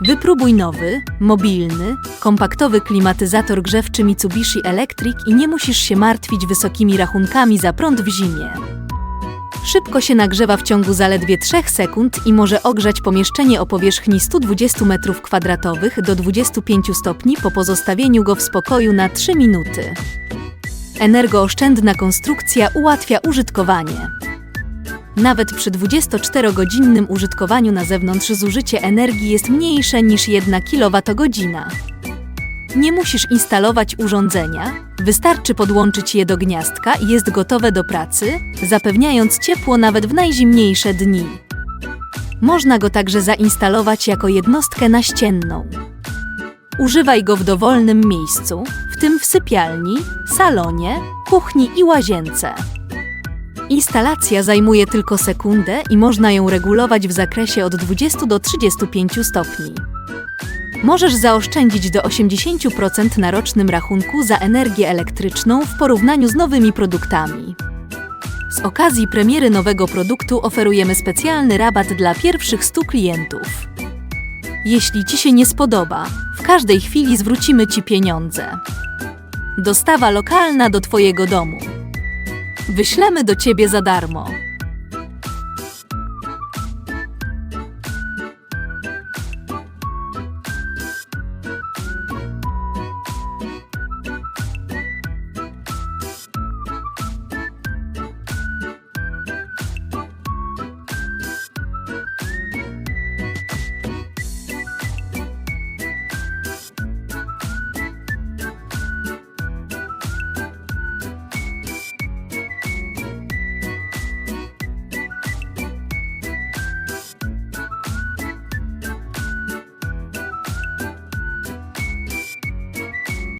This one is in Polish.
Wypróbuj nowy, mobilny, kompaktowy klimatyzator grzewczy Mitsubishi Electric i nie musisz się martwić wysokimi rachunkami za prąd w zimie. Szybko się nagrzewa w ciągu zaledwie 3 sekund i może ogrzać pomieszczenie o powierzchni 120 m2 do 25 stopni po pozostawieniu go w spokoju na 3 minuty. Energooszczędna konstrukcja ułatwia użytkowanie. Nawet przy 24-godzinnym użytkowaniu na zewnątrz zużycie energii jest mniejsze niż 1 kWh. Nie musisz instalować urządzenia, wystarczy podłączyć je do gniazdka i jest gotowe do pracy, zapewniając ciepło nawet w najzimniejsze dni. Można go także zainstalować jako jednostkę naścienną. Używaj go w dowolnym miejscu, w tym w sypialni, salonie, kuchni i łazience. Instalacja zajmuje tylko sekundę i można ją regulować w zakresie od 20 do 35 stopni. Możesz zaoszczędzić do 80% na rocznym rachunku za energię elektryczną w porównaniu z nowymi produktami. Z okazji premiery nowego produktu oferujemy specjalny rabat dla pierwszych 100 klientów. Jeśli Ci się nie spodoba, w każdej chwili zwrócimy Ci pieniądze. Dostawa lokalna do Twojego domu. Wyślemy do Ciebie za darmo.